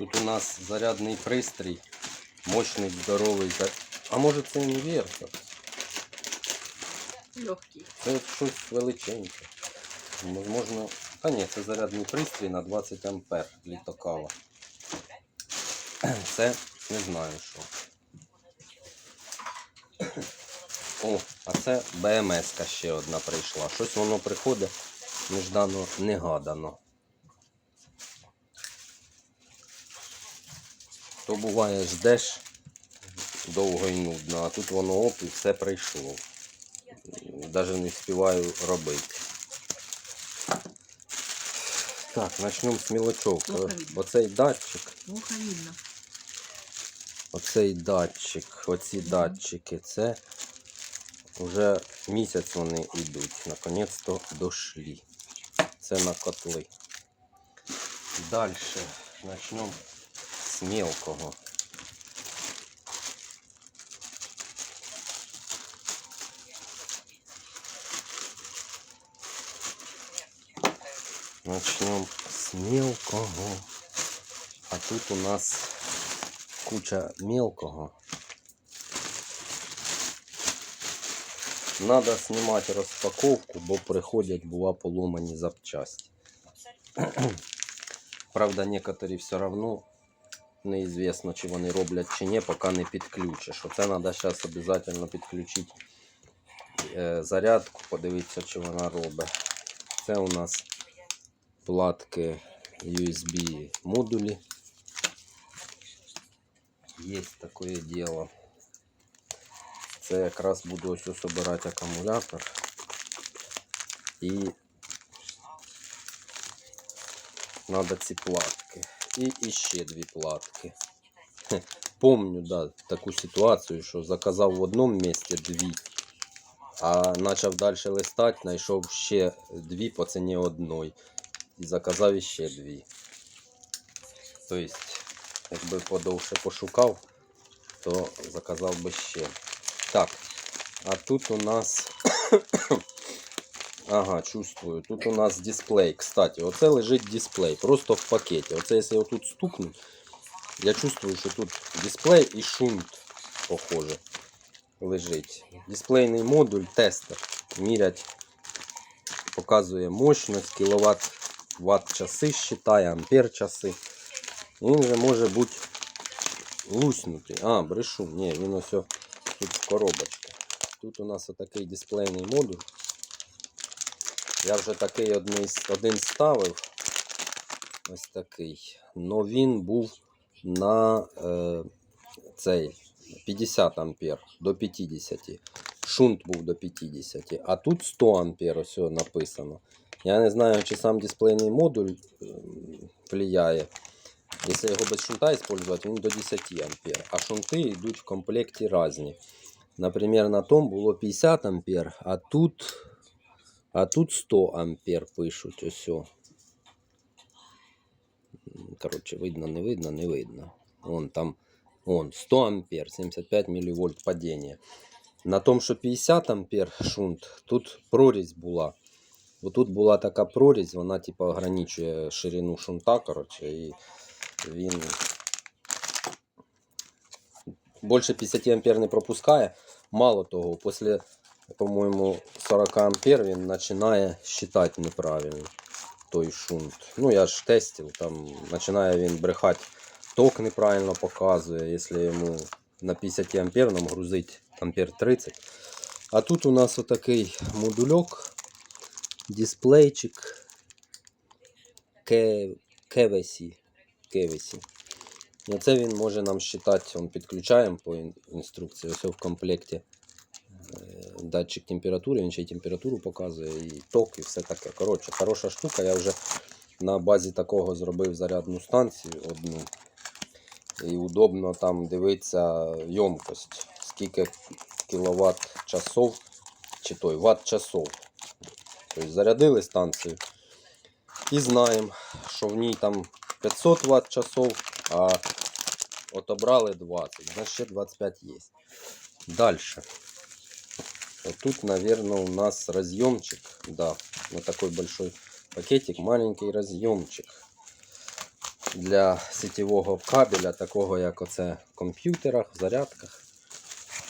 Тут у нас зарядний пристрій, мощний, здоровий. А може це інвертор? Легкий. Це щось величеньке. Можливо. Та ні, це зарядний пристрій на 20 ампер літокава. Це не знаю що. О, а це БМС ще одна прийшла. Щось воно приходить неждано То буває ждеш довго і нудно, а тут воно оп і все прийшло. Даже не встигаю робити. Так, почнемо з мілочовки. Оцей датчик, оцей датчик, оці датчики, це вже місяць вони йдуть. Наконець-то дошли. Це на котли. Далі почнемо з мелкого. Начнем с мелкого. А тут у нас куча мелкого. Надо снимать розпаковку, бо приходять була поломані запчасті. Правда, некоторі все равно неізвісно, чи вони роблять чи ні, поки не підключиш. Оце треба зараз обов'язково підключити е, зарядку, подивитися, чи вона робить. Це у нас платки USB модулі. Є таке діло. Це якраз буду ось собирати акумулятор. І надо ці платки. І іще дві платки. Помню, да, таку ситуацію, що заказав в одному місці дві, а почав далі листати, знайшов ще дві по ціні одної. І заказав іще дві. Тобто, якби подовше пошукав, то заказав би ще. Так, а тут у нас. Ага, чувствую. Тут у нас дисплей. Кстати, оце лежить дисплей. Просто в пакеті. Оце якщо його тут стукнуть, я чувствую, що тут дисплей і шунт, похоже, лежить. Дисплейний модуль, тестер. Мірять, показує мощність, кіловат, ватт часи считає, ампер часи. Він же може бути луснутий. А, брешу. Ні, він ось тут в коробочці. Тут у нас отакий дисплейний модуль. Я вже такий один, один ставив. Ось такий. Но він був на е, цей 50 ампер до 50. Шунт був до 50. А тут 100 ампер ось написано. Я не знаю, чи сам дисплейний модуль е, влияє. Якщо його без шунта использовать, він до 10 ампер. А шунти йдуть в комплекті різні. Наприклад, на том було 50 ампер, а тут, а тут 100 ампер пишуть. Ось. о. М, Коротше, видно, не видно, не видно. Вон там вон, 100 ампер, 75 мілівольт падіння. На тому, що 50 ампер шунт, тут прорізь була. Бо тут була така прорізь, вона типу ограничує ширину шунта, коротше, і він більше 50 ампер не пропускає. Мало того, після, по-моєму, 40 ампер він починає считати неправильно той шунт. Ну, я ж тестив, там починає він брехати, ток неправильно показує, якщо йому на 50 ампер нам грузить ампер 30. А тут у нас отакий модульок, дисплейчик Ке- Кевесі. Кевесі. І Оце він може нам считати, он підключаємо по інструкції, ось в комплекті датчик температури, він ще й температуру показує, і ток, і все таке. Коротше, хороша штука. Я вже на базі такого зробив зарядну станцію одну. І удобно там дивитися ємкость, скільки кіловат часов, чи той ватт часов. Тобто зарядили станцію і знаємо, що в ній там 500 Вт часов, а отобрали 20, значить ще 25 є. Далі. Тут, наверное, у нас разъемчик. Да, вот такой большой пакетик, маленький разъемчик. для сетєвого кабеля, такого як оце в комп'ютерах, в зарядках.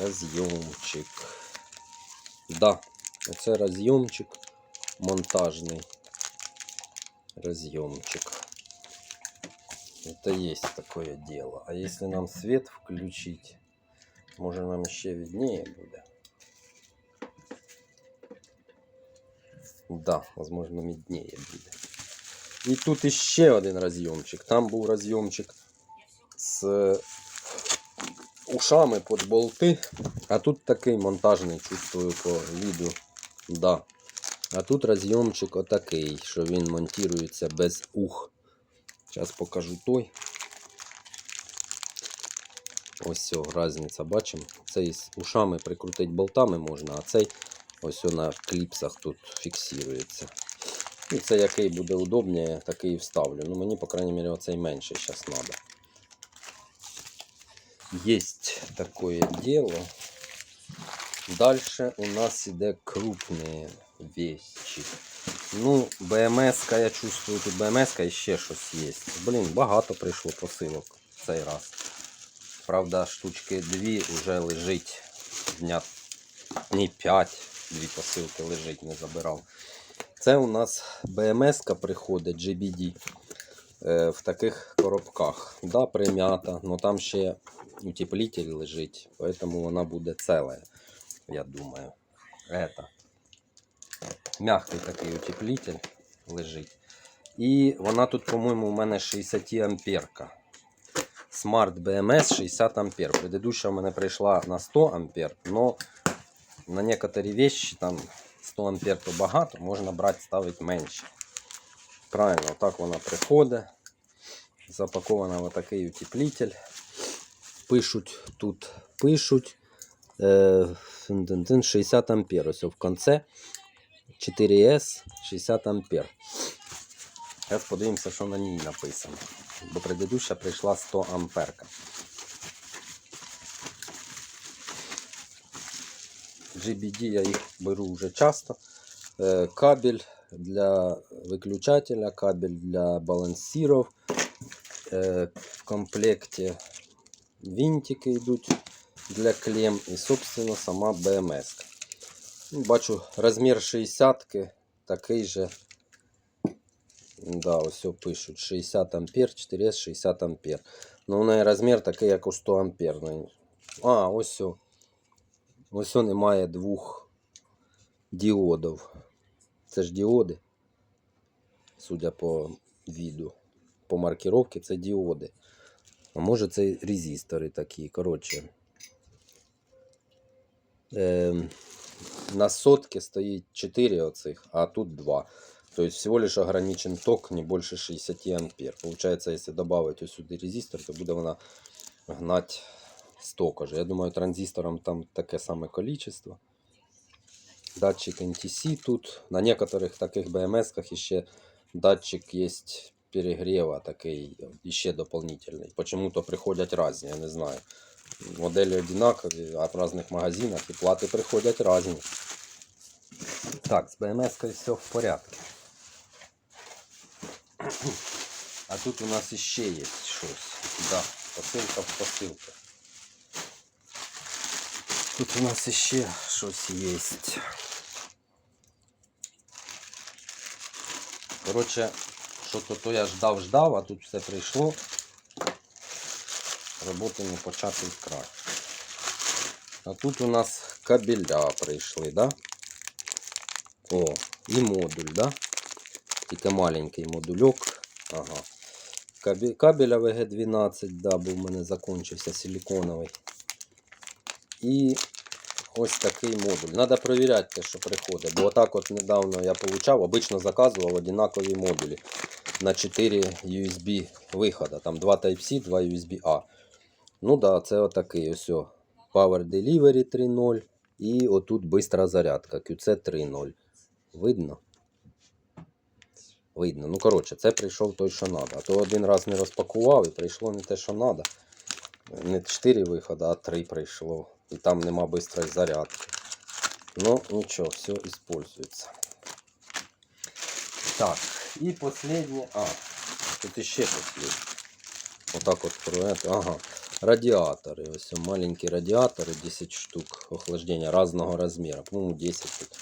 Розйомчик. Да, оце розйомчик монтажний. Разъемчик. Это есть такое дело. А если нам свет включить, может нам еще виднее будет. Да, возможно, виднее будет. І тут іще один розйомчик. Там був розйомчик з ушами під болти. А тут такий монтажний, чувствую по віду. Да. А тут розйомчик отакий, що він монтується без ух. Зараз покажу той. Ось все, різниця, бачимо. Цей з ушами прикрутити болтами можна, а цей ось на кліпсах тут фіксується. І це який буде удобніше, такий і вставлю. Ну мені, по крайней мере, оцей менший зараз треба. Есть такое дело. Дальше у нас іде крупні вещи. Ну, БМС, я чувствую, тут БМС і ще щось є. Блін, багато прийшло посилок в цей раз. Правда, штучки дві вже лежить дня ні 5, дві посилки лежить, не забирав. Це у нас БМС приходить GBD е, в таких коробках. Да, примята, але там ще утеплитель лежить, поэтому вона буде целая, я думаю. Это. Мягкий такий утеплитель лежить. І вона тут, по-моєму, у мене 60 амперка. Smart BMS 60 ампер. Предыдущая у мене прийшла на 100 ампер, но на некоторі вещи там 100 ампер то багато, можна брати, ставити менше. Правильно, так вона приходить. Запакована в такий утеплитель. Пишуть тут, пишуть е, 60 ампер. Ось в конце 4S 60 ампер. Зараз подивимося, що на ній написано. Бо предыдуща прийшла 100 амперка. GBD я їх беру вже часто. Е, Кабель для виключателя, кабель для балансирів. Е, В комплекті винтики йдуть для клем і, собственно, сама БМС. Ну, Бачу, розмір 60 такий же. Да, ось все пишуть 60 ампер, 4S 60 ампер. Ну, у неї розмір такий, як у 100 ампер. Ну, А, ось все. Ось он немає двох діодів. Це ж діоди. Судя по віду. По маркировці це діоди. А може це резистори такі. Коротше. Ем, на сотке стоїть 4 оцих, а тут 2. То есть всего лишь ограничен ток не больше 60 ампер. Получается, если добавить сюда резистор, то буде вона гнать столько же. Я думаю, транзистором там таке саме количество. Датчик NTC тут. На некоторых таких BMS-ках еще датчик есть перегрева такий ще дополнительний. Почему-то приходять разні, я не знаю. Моделі одинакові, а в різних магазинах і плати приходять різні. Так, з BMS все в порядку. А тут у нас іще є щось. Да, посилка в посилку. Тут у нас іще щось є. Коротше, що то, то я ждав, ждав, а тут все прийшло. Роботи не початий край. А тут у нас кабеля прийшли, да? О, і модуль, да? Тільки маленький модульок. Ага. Кабеля VG12, да, бо в мене закінчився силиконовий. І ось такий модуль. Надо перевіряти те, що приходить. Бо отак от недавно я получав, обично заказував одинакові модулі на 4 USB виходи. Там 2 Type-C, 2 USB-A. Ну да, це отакий ось. Power Delivery 3.0 і отут бистра зарядка QC 3.0. Видно? Видно. Ну, коротше, це прийшов той, що треба. А то один раз не розпакував і прийшло не те, що треба. Не 4 виходи, а 3 прийшло. І там нема бистрої зарядки. Ну, нічого, все используется. Так, і последнє. А, тут іще щось є. Отак от про это. Ага. Радіатори. Ось маленькі радіатори, 10 штук охлаждення різного розміру. По-моєму, 10 тут.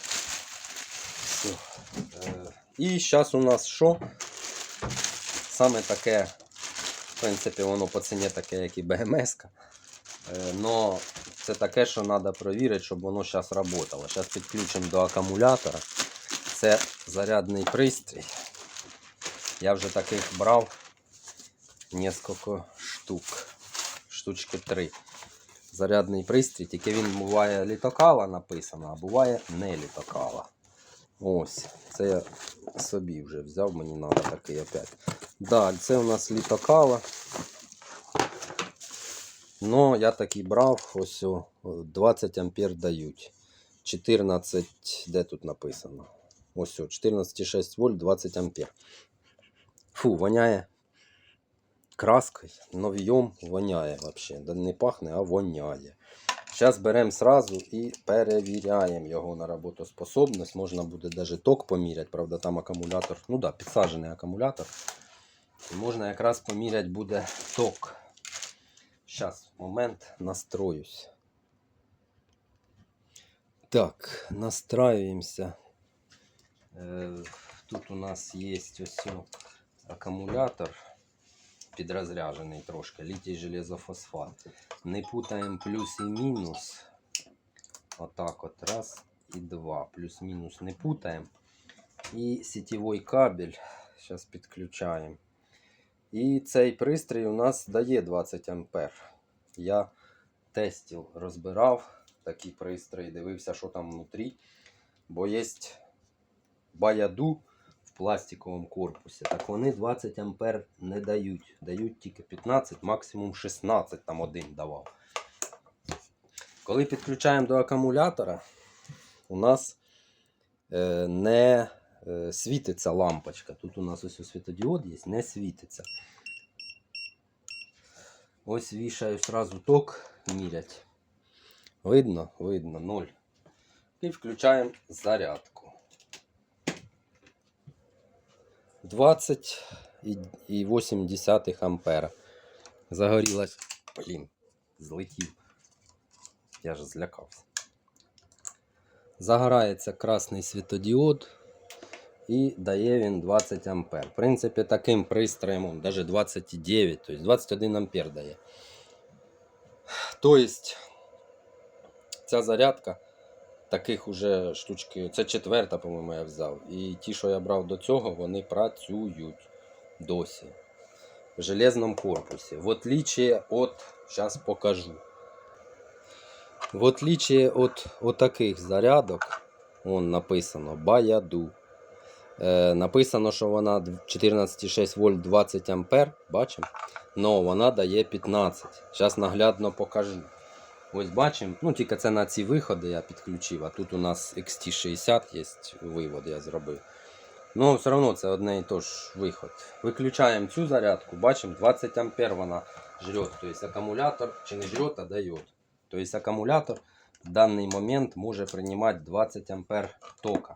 Все. І зараз у нас що? Саме таке, в принципі, воно по ціні таке, як і БМС. Но це таке, що треба перевірити, щоб воно зараз працювало. Зараз підключимо до акумулятора. Це зарядний пристрій. Я вже таких брав несколько штук. Штучки 3. Зарядний пристрій, тільки він буває літокала написано, а буває не літокала. Ось, це я собі вже взяв, мені треба такий опять. Далі, це у нас літокала. Ну, я такий брав, ось о, 20 ампер дають. 14, де тут написано? Ось 14,6 вольт, 20 ампер. Фу, воняє краскою, нов'єм воняє взагалі. Не пахне, а воняє. Зараз беремо сразу і перевіряємо його на роботоспособність. Можна буде навіть ток поміряти, правда, там акумулятор, ну да, підсаджений акумулятор. І можна якраз поміряти буде ток. Зараз, момент, настроюсь. Так, настраиваемся. Э, Тут у нас есть ось акумулятор підрозряджений трошки, літій железофосфат. Не путаємо плюс і мінус. Отак от, раз і два. Плюс-мінус не путаємо. І сетевой кабель. Зараз підключаємо. І цей пристрій у нас дає 20 ампер. Я тестів розбирав такий пристрій, дивився, що там внутрі. Бо є баяду в пластиковому корпусі. Так вони 20 ампер не дають. Дають тільки 15, максимум 16, там один давав. Коли підключаємо до акумулятора, у нас е, не світиться лампочка. Тут у нас ось світодіод є, не світиться. Ось вішаю сразу ток мірять. Видно? Видно, 0. І включаємо зарядку. 20,8 ампера. Загорілась. Блін, злетів. Я ж злякався. Загорається красний світодіод і дає він 20 ампер. В принципі, таким пристроєм, даже 29, тобто 21 ампер дає. Тобто, ця зарядка таких уже штучки, це четверта, по-моєму, я взяв. І ті, що я брав до цього, вони працюють досі. В железному корпусі. В отличие от, зараз покажу. В отличие от, от таких зарядок, вон написано Баяду. Е, написано, що вона 14,6 вольт 20 ампер, бачимо? Но вона дає 15. Зараз наглядно покажу. Ось бачимо, ну тільки це на ці виходи я підключив, а тут у нас XT60 є вивод, я зробив. Ну, все одно це одне і то ж виход. Виключаємо цю зарядку, бачимо 20 ампер вона жрет. Тобто акумулятор чи не жрет, а дає. Тобто акумулятор в даний момент може приймати 20 ампер тока.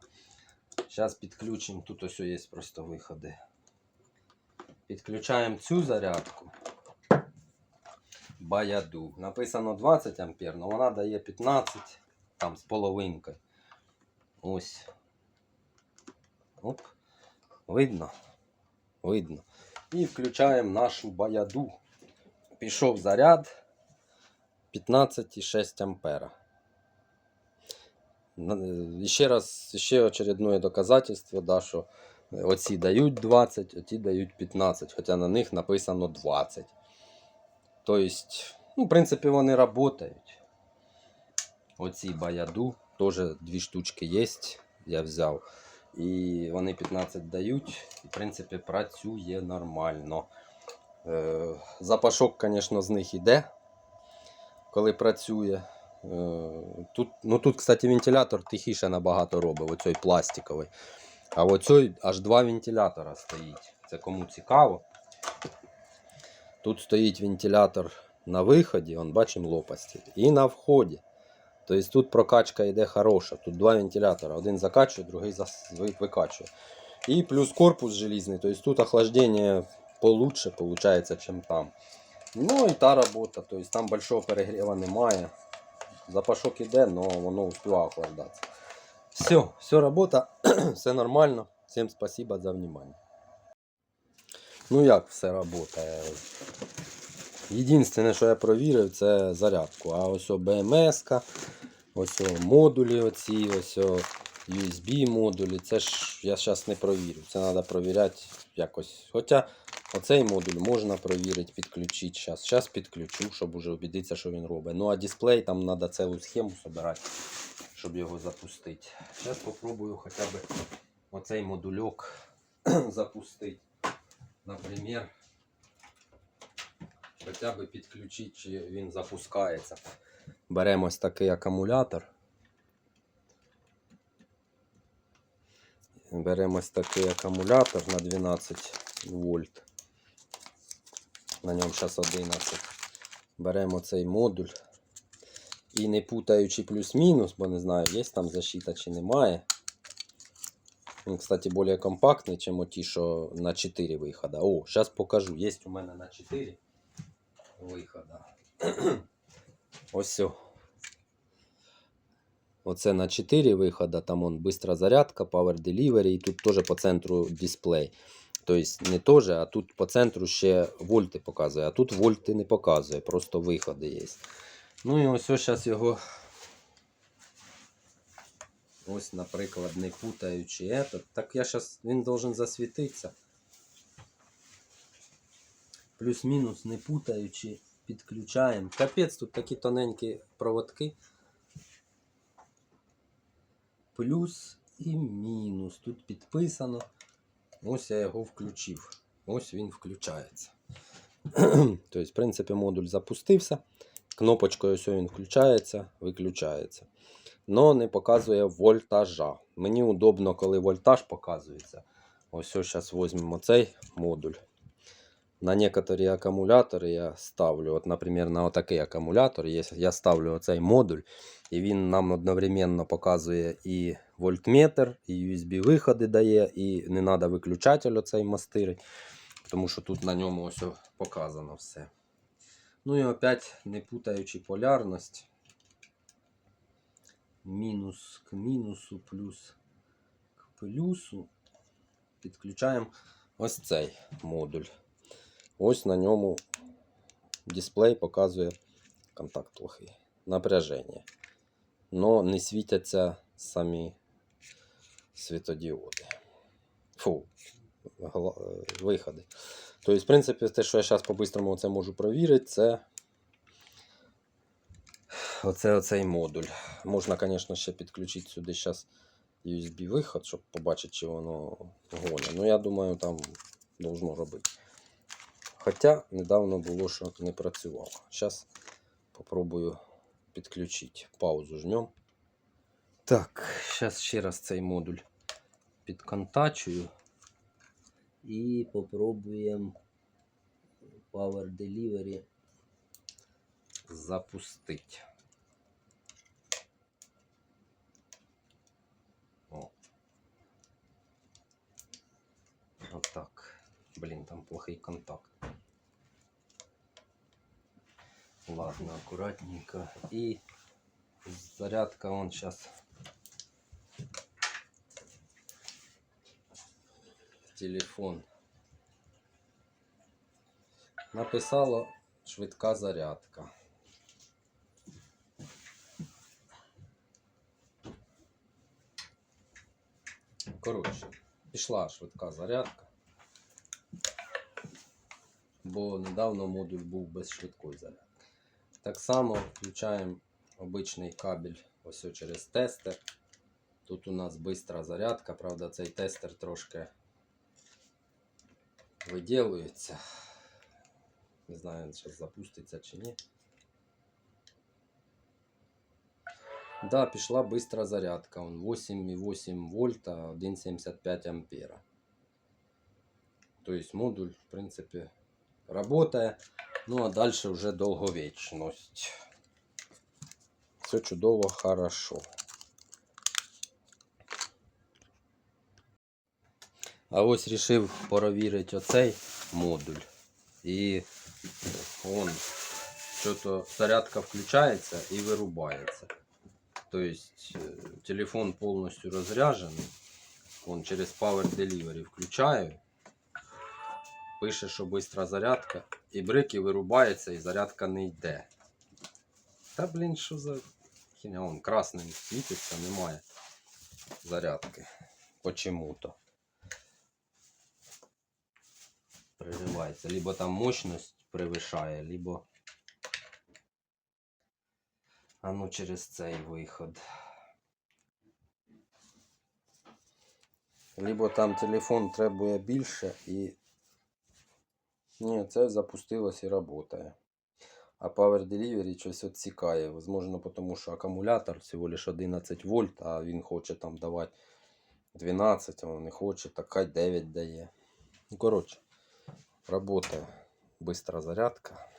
Зараз підключимо, тут ось є просто виходи. Підключаємо цю зарядку. Баяду. Написано 20 ампер, але вона дає 15 там з половинкою. Ось. Оп. Видно? Видно. І включаємо нашу баяду. Пішов заряд 15,6 ампера. І ще раз, ще очередне доказательство, да, що оці дають 20, оці дають 15, хоча на них написано 20. Тобто, ну, в принципі, вони працюють. Оці баяду, теж дві штучки є, я взяв. І вони 15 дають, і, в принципі, працює нормально. Е, запашок, звісно, з них іде, коли працює. Е, Тут, ну тут, кстати, вентилятор тихіше набагато робить, оцей пластиковий. А оцей аж два вентилятора стоїть. Це кому цікаво. Тут стоїть вентилятор на виході, он бачимо лопасті, і на вході. Тобто тут прокачка йде хороша. Тут два вентилятора. Один закачує, другий викачує. І плюс корпус желізний, тобто тут охлаждення получше получається, чим там. Ну і та робота, тобто там большого перегріва немає. Запашок іде, але воно успіває охлаждатися. Все, все робота, все нормально. Всім спасибо за внимание. Ну як все працює? Єдине, що я провірив, це зарядку. А ось БМС, ось модулі оці, ось USB модулі. Це ж я зараз не провірю. Це треба провіряти якось. Хоча оцей модуль можна провірити, підключити. Зараз Зараз підключу, щоб уже убедитися, що він робить. Ну а дисплей там треба цілу схему збирати, щоб його запустити. Зараз спробую хоча б оцей модульок запустити. Наприклад, хоча б підключити, чи він запускається. Беремо ось такий акумулятор. Беремо ось такий акумулятор на 12 вольт. На ньому зараз 11. Беремо цей модуль. І не путаючи плюс-мінус, бо не знаю, є там защита чи немає. Він, кстати, більш компактний, ніж ті, що на 4 виходи. О, зараз покажу. Є у мене на 4 виходи. Ось все. Оце на 4 виходи, там он быстро зарядка, Power Delivery, і тут теж по центру дисплей. Тобто не теж, а тут по центру ще вольти показує, а тут вольти не показує, просто виходи є. Ну і ось зараз його. Ось, наприклад, не путаючи этот. Так я зараз, він должен засвітитися. Плюс-мінус не путаючи, підключаємо. Капець, тут такі тоненькі проводки. Плюс і мінус. Тут підписано. Ось я його включив. Ось він включається. тобто, в принципі, модуль запустився. Кнопочкою ось він включається, виключається. Но не показує вольтажа. Мені удобно, коли вольтаж показується. Ось зараз візьмемо цей модуль. На некоторі акумулятори я ставлю, от, наприклад, на отакий акумулятор, я ставлю оцей модуль, і він нам одновременно показує і вольтметр, і USB-виходи дає, і не треба виключатель оцей мастирить, тому що тут на ньому ось показано все. Ну і опять, не путаючи полярність, мінус к мінусу, плюс к плюсу, підключаємо ось цей модуль. Ось на ньому дисплей показує контакт плохий. Напряження. Но не світяться самі світодіоди. Фу, е, виходи. Тобто, в принципі, те, що я зараз по-бистрому це можу провірити, це оце, оцей модуль. Можна, звісно, ще підключити сюди зараз USB-виход, щоб побачити, чи воно гоне. Ну, я думаю, там должно робити. Хоча недавно було, що не працювало. Зараз попробую підключити. Паузу жмем. Так, зараз ще раз цей модуль підконтачую. І попробуємо Power Delivery запустити. О. Отак. Блін, там плохий контакт. Ладно, аккуратненько. И зарядка он сейчас телефон. Написала швидка зарядка. Коротше, пішла швидка зарядка. Бо недавно модуль був без швидкої зарядки. Так само включаємо обичний кабель ось через тестер. Тут у нас бистра зарядка, правда, цей тестер трошки виділується. Не знаю, зараз запуститься чи ні. Да, пішла бистра зарядка. Он 8,8 вольта, 1,75 ампера. Тобто модуль, в принципі, работає. Ну а далі вже довговічність. Все чудово, хорошо. А ось рішив перевірити оцей модуль. І он що-то зарядка включається і вирубається. Тобто е, телефон повністю розряджений. Он через Power Delivery включаю. Пише, що швидка зарядка. І брики вирубається, і зарядка не йде. Та блін, що за хіня? Он красним світиться, немає зарядки. Почему-то. Приривається. Либо там мощність превишає, либо. А ну через цей виход. Либо там телефон требує більше і. Ні, це запустилось і працює. А Power Delivery щось відсікає. Возможно, тому що акумулятор всього лише 11 вольт, а він хоче там давати 12, а він не хоче, так хай 9 дає. Коротше, працює. быстрая зарядка.